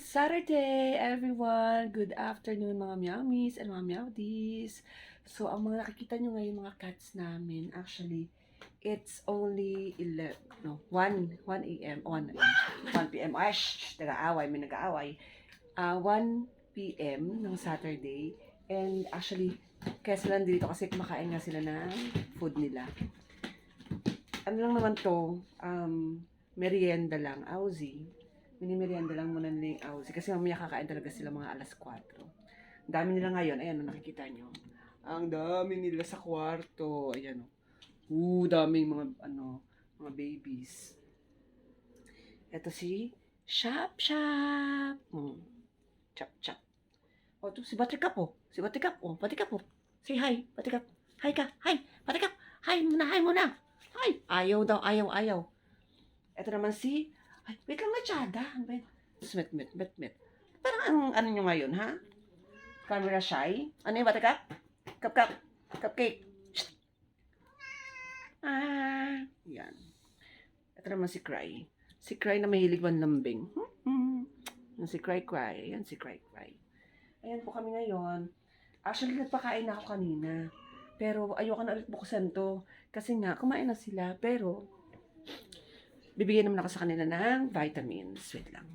Saturday, everyone! Good afternoon, mga meowmies and mga meowdies. So, ang mga nakikita nyo ngayon, mga cats namin, actually, it's only 11, no, 1, 1 a.m., 1 a.m., 1 p.m. Ay, shh, nag-aaway, may nag-aaway. Ah, 1 p.m. ng Saturday. And actually, kaya sila nandito kasi kumakain nga sila ng food nila. Ano lang naman to, um, merienda lang, Aussie minimerienda lang muna yung Aussie. Kasi mamaya kakain talaga sila mga alas 4. Ang dami nila ngayon. Ayan, oh, nakikita nyo. Ang dami nila sa kwarto. Ayan, oh. Uh, daming mga, ano, mga babies. Ito si Shop Shop. Hmm. Chop Chop. O, ito si Buttercup, oh. Si Buttercup, oh. Buttercup, oh. Say hi, Buttercup. Hi ka. Hi, Buttercup. Hi muna, hi muna. Hi. Ayaw daw, ayaw, ayaw. Ito naman si ay, wait lang na, Chada. Ba yun? Met, met, met. Parang ang ano nyo ngayon, ha? Camera shy? Ano yung ka? Cup, cup. Cupcake. Shh. Ah. Yan. Ito naman si Cry. Si Cry na mahilig man lambing. Hmm. Yan si Cry Cry. Yan si Cry Cry. Ayan po kami ngayon. Actually, nagpakain na ako kanina. Pero ayoko na ulit buksan to. Kasi nga, kumain na sila. Pero, bibigyan naman ako sa kanila ng vitamins. Wait lang.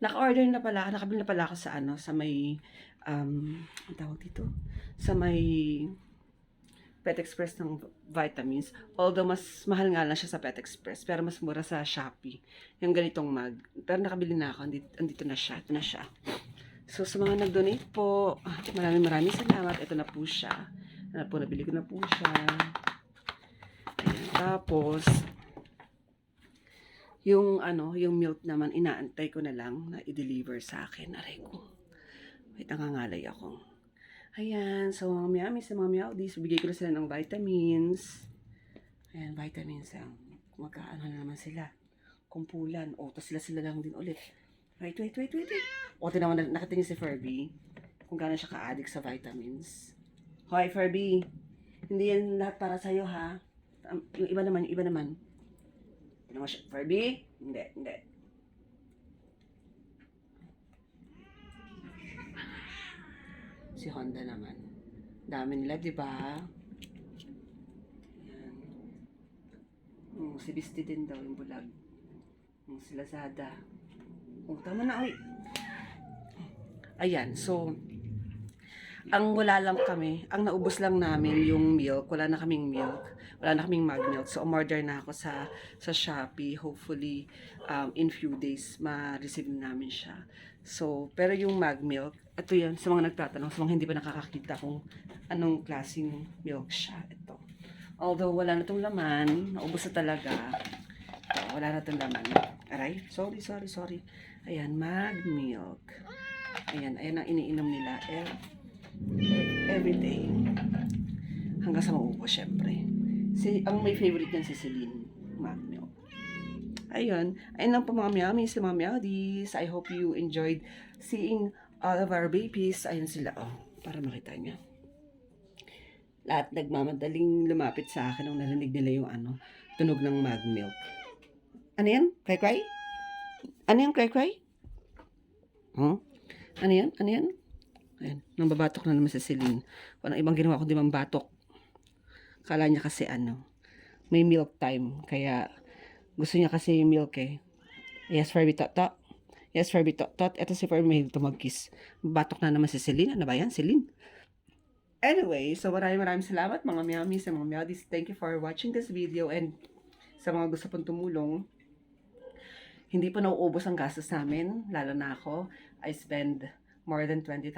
Naka-order na pala, nakabili na pala ako sa ano, sa may, um, ang tawag dito? Sa may Pet Express ng vitamins. Although, mas mahal nga lang siya sa Pet Express, pero mas mura sa Shopee. Yung ganitong mug. Pero nakabili na ako, andito, andito na siya, ito na siya. So, sa mga nag-donate po, maraming maraming salamat. Ito na po siya. Ano po, nabili ko na po siya. Ayan. Tapos, yung ano, yung milk naman, inaantay ko na lang na i-deliver sa akin. Aray ko. Wait, nangangalay ako. Ayan, so mga miyami sa mga miyawdis, bigay ko na sila ng vitamins. Ayan, vitamins. Ang magkaano na naman sila. Kumpulan. O, to sila sila lang din ulit. Wait, wait, wait, wait, wait. O, tinaman na, nakatingin si Furby. Kung gaano siya ka-addict sa vitamins. Hoy, Furby. Hindi yan lahat para sa'yo, ha? Yung iba naman, yung iba naman. Ano siya? Furby? Hindi, hindi. Si Honda naman. Dami nila, di ba? Yan. Hmm, si Bisti din daw, yung bulag. Hmm, si Lazada. Oh, tama na, uy. Ayan, so, ang wala lang kami, ang naubos lang namin yung milk, wala na kaming milk, wala na kaming mag milk. So, umorder na ako sa, sa Shopee. Hopefully, um, in few days, ma-receive na namin siya. So, pero yung mag milk, ito yan, sa mga nagtatanong, sa mga hindi pa nakakakita kung anong klaseng milk siya. Ito. Although, wala na itong laman, naubos na talaga. Ito, wala na itong laman. Aray, sorry, sorry, sorry. Ayan, mag milk. Ayan, ayan ang iniinom nila. Eh, every day. Hanggang sa maubos, syempre. Si, ang may favorite niyan si Celine Magno. Ayun. Ayun lang po mga meowies, mga meowdies. I hope you enjoyed seeing all of our babies. Ayun sila, oh. Para makita niyo. Lahat nagmamadaling lumapit sa akin nung narinig nila yung ano, tunog ng mag milk. Ano yan? Cry cry? Ano yan? Cry cry? Huh? Ano yan? Ano yan? Ayan, nang babatok na naman si Celine. Walang ibang ginawa kundi mambatok. Kala niya kasi ano, may milk time. Kaya gusto niya kasi yung milk eh. Yes, Furby tot tot. Yes, Furby tot tot. Ito si Furby mahilig tumagkiss. Batok na naman si Celine. Ano ba yan, Celine? Anyway, so maraming maraming salamat mga miyamis and mga miyadis. Thank you for watching this video and sa mga gusto pong tumulong, hindi po nauubos ang gastos namin, lalo na ako. I spend more than 20,000,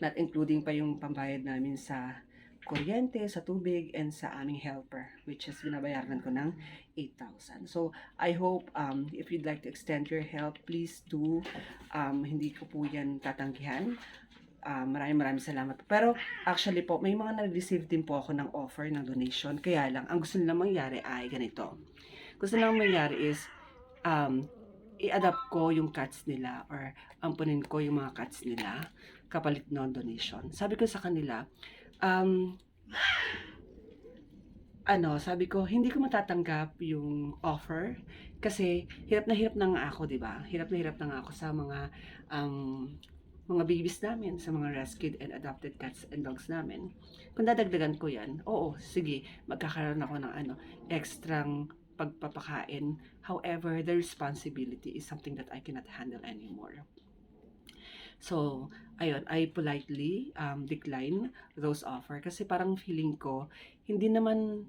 not including pa yung pambayad namin sa kuryente, sa tubig, and sa aming helper, which is binabayaran ko ng 8,000. So, I hope um, if you'd like to extend your help, please do. Um, hindi ko po yan tatanggihan. Um, maraming maraming salamat. Pero actually po, may mga nag-receive din po ako ng offer ng donation. Kaya lang, ang gusto nilang mangyari ay ganito. Gusto nilang mangyari is, um, i-adapt ko yung cats nila or ampunin ko yung mga cats nila kapalit ng donation. Sabi ko sa kanila, um, ano, sabi ko, hindi ko matatanggap yung offer Kasi hirap na hirap na nga ako, 'di ba? Hirap na hirap na nga ako sa mga um, mga babies namin, sa mga rescued and adopted cats and dogs namin. Kung dadagdagan ko 'yan, oo, sige, magkakaroon ako ng ano, ekstrang pagpapakain. However, the responsibility is something that I cannot handle anymore. So, ayun, I politely um, decline those offer kasi parang feeling ko, hindi naman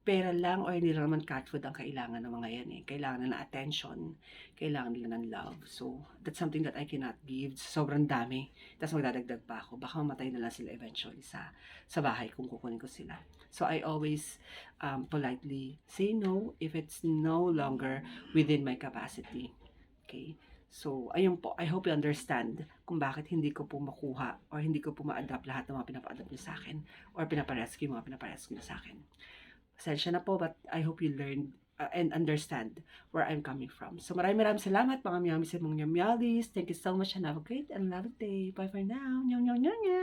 pera lang or hindi naman cat food ang kailangan ng mga yan eh. Kailangan nila attention, kailangan nila ng love. So, that's something that I cannot give. Sobrang dami. Tapos magdadagdag pa ako. Baka mamatay na lang sila eventually sa, sa bahay kung kukunin ko sila. So, I always um, politely say no if it's no longer within my capacity. Okay? So, ayun po. I hope you understand kung bakit hindi ko po makuha or hindi ko po ma-adapt lahat ng mga pinapa-adapt niyo sa akin or pinaparescue mga pinaparescue sa akin. Pasensya na po, but I hope you learned uh, and understand where I'm coming from. So, maraming maraming salamat mga miyamis at mga miyamyalis. Thank you so much and have a great and lovely day. Bye for now. Nyong, nyong, nyong, nyong.